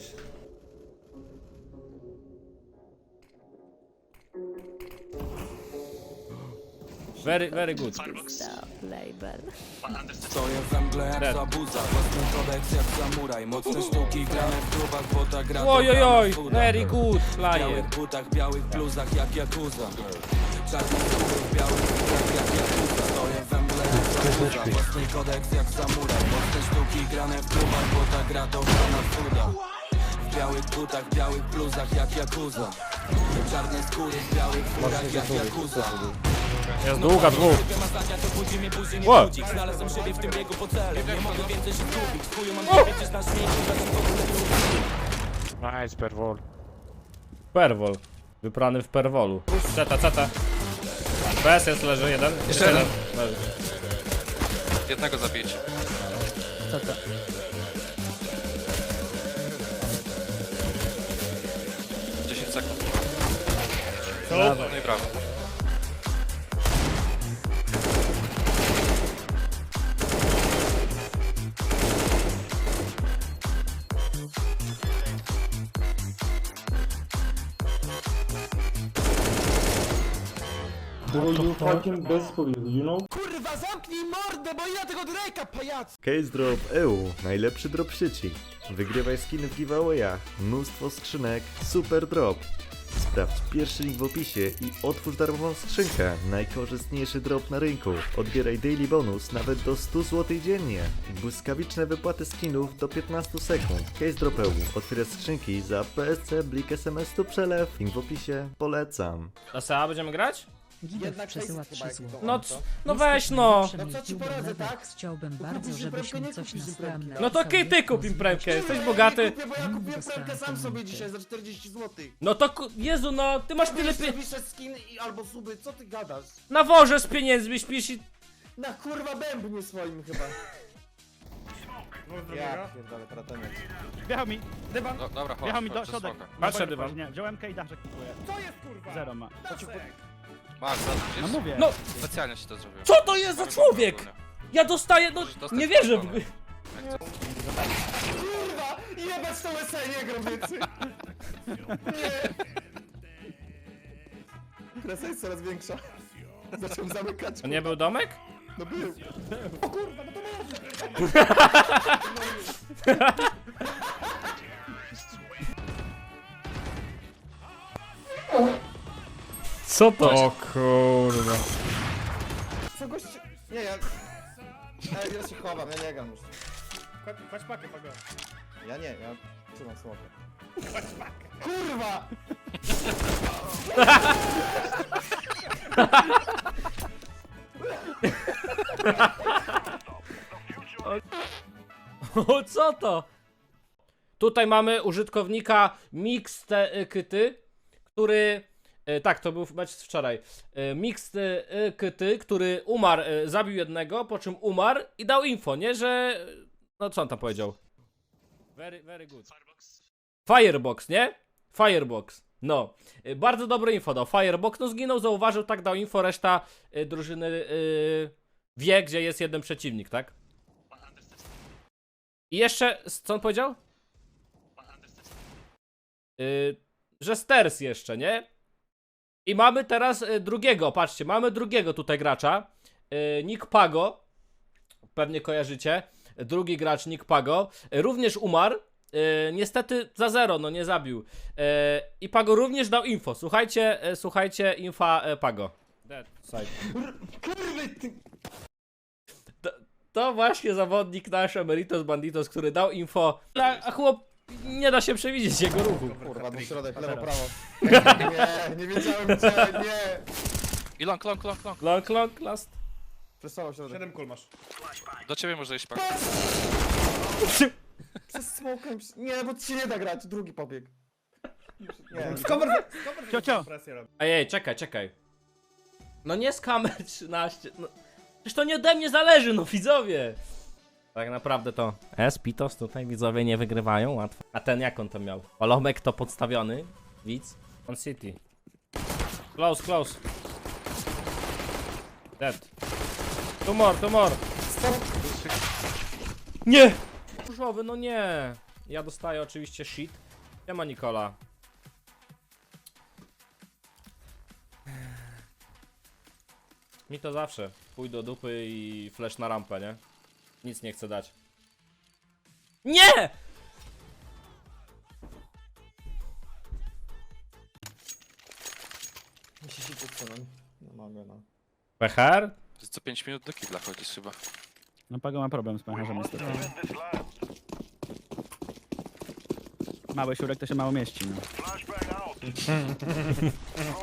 Nice. Very, very good. Stop, label. Stoję w węgle jak Dead. zabuza Własny kodeks jak samuraj Mocne sztuki grane w klubach Bo ta gra to Ojojoj, very good, W flyer. białych butach, białych bluzach jak Yakuza Czarne skóry w białych butach jak Yakuza Stoję w węgle jak zabuza Własny kodeks jak samuraj Mocne sztuki grane w klubach Bo ta gra to grana cuda W białych butach, białych bluzach jak Yakuza Czarne skóry w białych furach jak Yakuza Jest długa, dwóch. Masania to budzi mnie, później nie What? budzik Znalazłem siebie w tym biegu po celem Nie mogę więcej się skupić W chuju mam ciebie, czy znasz mnie Zatem w ogóle lubię Nice, per wall. Perwol. Wyprany w perwolu. Ceta, ceta. PS jest, leży jeden. Jeszcze jeden. Leży. Jednego zabijcie. Brawo. No i brawo. Bro, you fucking best for you, you know? Kurwa, zamknij mordę, bo ja tego Drake'a, pajac! Case Drop EU, najlepszy drop sieci. Wygrywaj skiny w giveawayach, mnóstwo skrzynek, super drop. Sprawdź pierwszy link w opisie i otwórz darmową skrzynkę. Najkorzystniejszy drop na rynku. Odbieraj daily bonus nawet do 100 zł dziennie. Błyskawiczne wypłaty skinów do 15 sekund. Case Drop EU. Otwieraj skrzynki za PSC, Blik SMS tu przelew. Link w opisie. Polecam. Na SEA będziemy grać? Jednak przesyła hejs chyba 3 jak zł. to. No, c- no weź no. No co ci poradzę, tak? Chciałbym No bardzo, kupisz żebyś mi nie coś kupisz. No to ty, ty kup impremkę, jesteś bogaty. Nie kupię, bo ja kupiłem Dostałem premkę sam sobie dzisiaj za 40 zł. No to, ku- Jezu, no, ty masz tyle Tyle pie... pisze skin i albo suby, co ty gadasz? Na worze z pieniędzmi śpisz i... Na kurwa bębnie swoim chyba. Ja pierdolę, trataniec. Wjechał mi, dywan, Do, dobra, chodź, wjechał mi do chodź, środek. Patrzę dywan. Nie, wziąłem K i daszek kupuję. Co jest kurwa? Zero ma. Masz, za No mówię. No, Specjalnie ci to zrobiłem. co to jest za człowiek? Ja dostaję, no, nie wierzę w... Kurwa! Jebać nie gram więcej! Nie! Kresa jest coraz większa. Zacząłem zamykać. To nie był domek? No był. O kurwa, no to Co to? O kurwa. Co gość... Nie, ja... Ja, ja się chowam, ja nie gram już. Chodź pakę. Ja nie, ja smokę. Kurwa! O, co to? Tutaj mamy użytkownika Mixtekyty, który... e, Tak, to był mecz z wczoraj. E, Mixtekyty, który umarł, e, zabił jednego, po czym umarł i dał info, nie? Że... No co on tam powiedział? Very, very good. Firebox, nie? Firebox. No. Bardzo dobre info dał. Firebox, no zginął, zauważył, tak dał info, reszta drużyny wie, gdzie jest jeden przeciwnik, tak? I jeszcze, co on powiedział? Y, że Sters jeszcze, nie? I mamy teraz y, drugiego, patrzcie, mamy drugiego tutaj gracza. Y, Nick Pago. Pewnie kojarzycie. Drugi gracz Nick Pago. Y, również umarł. Niestety za zero, no nie zabił. I Pago również dał info. Słuchajcie, słuchajcie infa Pago. Dead side. Kurwy, ty... To, właśnie zawodnik nasz Emeritus Banditos, który dał info. A chłop nie da się przewidzieć jego ruchu. Kurwa, był środek, lewo, prawo. Nie, nie wiedziałem gdzie, nie. I long, long, long, long. Long, long, last. Przesuwał środek. 7 kul masz. Do ciebie może iść pak. Przez smokę... Nie, bo ci się nie da grać, drugi pobieg. Nie, Cio, cio. Ej, ej, czekaj, czekaj. No nie z kamer 13. No, przecież to nie ode mnie zależy, no widzowie. Tak naprawdę to S-Pitos tutaj widzowie nie wygrywają łatwo. A ten jak on to miał? Olomek to podstawiony. Widz. On City. Close, close. Dead. Two more, two more. Nie! Różowy, no nie. Ja dostaję oczywiście shit. Siema Nikola. Mi to zawsze. Pój do dupy i flash na rampę, nie? Nic nie chcę dać. Nie! Musi się podsunąć. No mogę, no. Pechar? Co 5 minut do kibla chodzisz chyba. No Pago ma problem z pęcherzem niestety. Mały siurek to się mało mieści, no.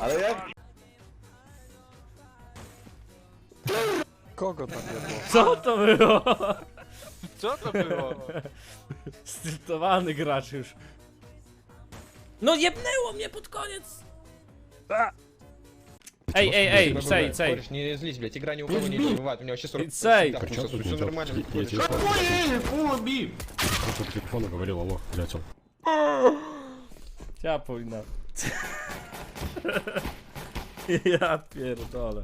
Ale jak? Co to było? Co to było? Styltowany gracz już. No jebnęło mnie pod koniec! Ej, ej, ej, цей, цей. Кореш, не злись, блядь, игра ни у кого не убивает, у него вообще 40 Цей. Так, что, все нормально, блядь, кореш. Ja powinna. ja pierdolę.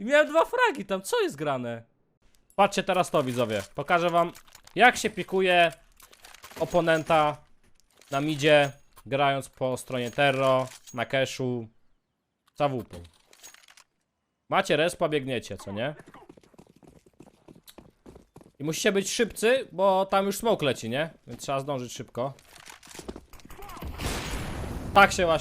I miałem dwa fragi tam, co jest grane? Patrzcie teraz to widzowie, pokażę wam jak się pikuje oponenta na midzie, grając po stronie Terro, na cashu, za WP. Macie respa, biegniecie, co nie? I musicie być szybcy, bo tam już smoke leci, nie? Więc trzeba zdążyć szybko. Tak się właśnie